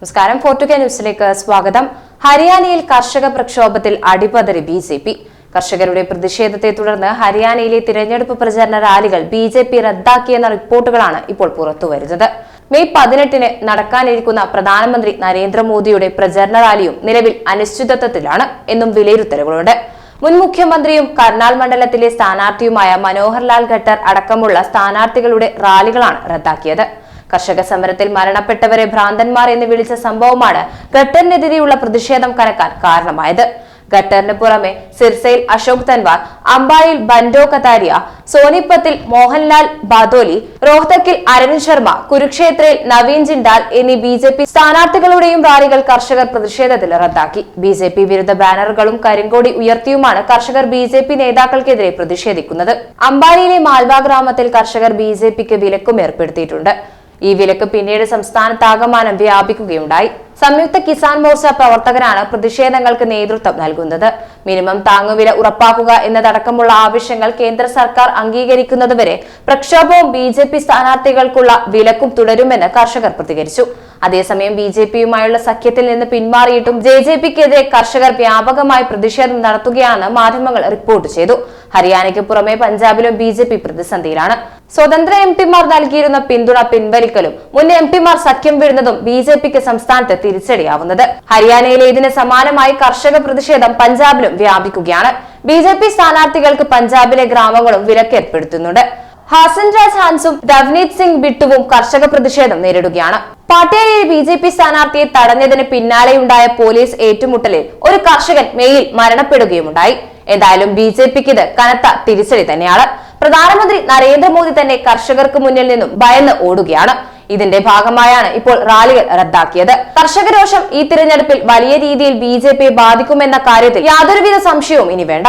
നമസ്കാരം. ഫോർട്ടുക ന്യൂസിലേക്ക് സ്വാഗതം. ഹരിയാനയിൽ കർഷക പ്രക്ഷോഭത്തിൽ അടിപതറി ബി ജെ പി. കർഷകരുടെ പ്രതിഷേധത്തെ തുടർന്ന് ഹരിയാനയിലെ തിരഞ്ഞെടുപ്പ് പ്രചരണ റാലികൾ ബി ജെ പി റദ്ദാക്കിയെന്ന റിപ്പോർട്ടുകളാണ് ഇപ്പോൾ പുറത്തുവരുന്നത്. മെയ് പതിനെട്ടിന് നടക്കാനിരിക്കുന്ന പ്രധാനമന്ത്രി നരേന്ദ്രമോദിയുടെ പ്രചരണ റാലിയും നിലവിൽ അനിശ്ചിതത്വത്തിലാണ് എന്നും വിലയിരുത്തലുകളുണ്ട്. മുൻ മുഖ്യമന്ത്രിയും കർണാൽ മണ്ഡലത്തിലെ സ്ഥാനാർത്ഥിയുമായ മനോഹർലാൽ ഖട്ടർ അടക്കമുള്ള സ്ഥാനാർത്ഥികളുടെ റാലികളാണ് റദ്ദാക്കിയത്. കർഷക സമരത്തിൽ മരണപ്പെട്ടവരെ ഭ്രാന്തന്മാർ എന്ന് വിളിച്ച സംഭവമാണ് ഖട്ടറിനെതിരെയുള്ള പ്രതിഷേധം കനക്കാൻ കാരണമായത്. ഖട്ടറിന് പുറമെ സിർസയിൽ അശോക് തൻവാർ അംബായിൽ ബൻഡോ കതാരിയ സോനിപ്പത്തിൽ മോഹൻലാൽ ബാദോലി റോഹ്തക്കിൽ അരവിന്ദ് ശർമ്മ കുരുക്ഷേത്രയിൽ നവീൻ ജിൻഡാൽ എന്നീ ബി ജെ പി സ്ഥാനാർത്ഥികളുടെയും റാലികൾ കർഷകർ പ്രതിഷേധത്തിൽ റദ്ദാക്കി. ബി ജെ പി വിരുദ്ധ ബാനറുകളും കരിങ്കോടി ഉയർത്തിയുമാണ് കർഷകർ ബി ജെ പി നേതാക്കൾക്കെതിരെ പ്രതിഷേധിക്കുന്നത്. അംബാലിയിലെ മാൽവ ഗ്രാമത്തിൽ കർഷകർ ബി ജെ പിക്ക് വിലക്കും ഏർപ്പെടുത്തിയിട്ടുണ്ട്. ഈ വിലക്ക് പിന്നീട് സംസ്ഥാനത്താകമാനം വ്യാപിക്കുകയുണ്ടായി. സംയുക്ത കിസാൻ മോർച്ച പ്രവർത്തകരാണ് പ്രതിഷേധങ്ങൾക്ക് നേതൃത്വം നൽകുന്നത്. മിനിമം താങ്ങുവില ഉറപ്പാക്കുക എന്നതടക്കമുള്ള ആവശ്യങ്ങൾ കേന്ദ്ര സർക്കാർ അംഗീകരിക്കുന്നതുവരെ പ്രക്ഷോഭവും ബി ജെ പി സ്ഥാനാർത്ഥികൾക്കുള്ള വിലക്കും തുടരുമെന്ന് കർഷകർ പ്രതികരിച്ചു. അതേസമയം ബി ജെ പിയുമായുള്ള സഖ്യത്തിൽ നിന്ന് പിന്മാറിയിട്ടും ജെ ജെ പിക്കെതിരെ കർഷകർ വ്യാപകമായി പ്രതിഷേധം നടത്തുകയാണെന്ന് മാധ്യമങ്ങൾ റിപ്പോർട്ട് ചെയ്തു. ഹരിയാനയ്ക്ക് പുറമെ പഞ്ചാബിലും ബി ജെ പി പ്രതിസന്ധിയിലാണ്. സ്വതന്ത്ര എം പിമാർ നൽകിയിരുന്ന പിന്തുണ പിൻവലിക്കലും മുൻ എം പിമാർ സഖ്യം വിടുന്നതും ബി ജെ പിക്ക് സംസ്ഥാനത്ത് തിരിച്ചടിയാവുന്നത്. ഹരിയാനയിലെ ഇതിന് സമാനമായി കർഷക പ്രതിഷേധം പഞ്ചാബിലും വ്യാപിക്കുകയാണ്. ബി ജെ പി സ്ഥാനാർത്ഥികൾക്ക് പഞ്ചാബിലെ ഗ്രാമങ്ങളും വിലക്കേർപ്പെടുത്തുന്നുണ്ട്. ഹാസൻ രാജ് ഹാൻസും രവ്നീത് സിംഗ് ബിട്ടുവും കർഷക പ്രതിഷേധം നേരിടുകയാണ്. പാട്യാലയിൽ ബി ജെ പി സ്ഥാനാർത്ഥിയെ തടഞ്ഞതിന് പിന്നാലെയുണ്ടായ പോലീസ് ഏറ്റുമുട്ടലിൽ ഒരു കർഷകൻ മെയിൽ മരണപ്പെടുകയുമുണ്ടായി. എന്തായാലും ബി ജെ പിക്ക് ഇത് കനത്ത തിരിച്ചടി തന്നെയാണ്. പ്രധാനമന്ത്രി നരേന്ദ്രമോദി തന്നെ കർഷകർക്ക് മുന്നിൽ നിന്നും ഭയന്ന് ഓടുകയാണ്. ഇതിന്റെ ഭാഗമായാണ് ഇപ്പോൾ റാലികൾ റദ്ദാക്കിയത്. കർഷകരോഷം ഈ തിരഞ്ഞെടുപ്പിൽ വലിയ രീതിയിൽ ബി ബാധിക്കുമെന്ന കാര്യത്തിൽ യാതൊരുവിധ സംശയവും ഇനി വേണ്ട.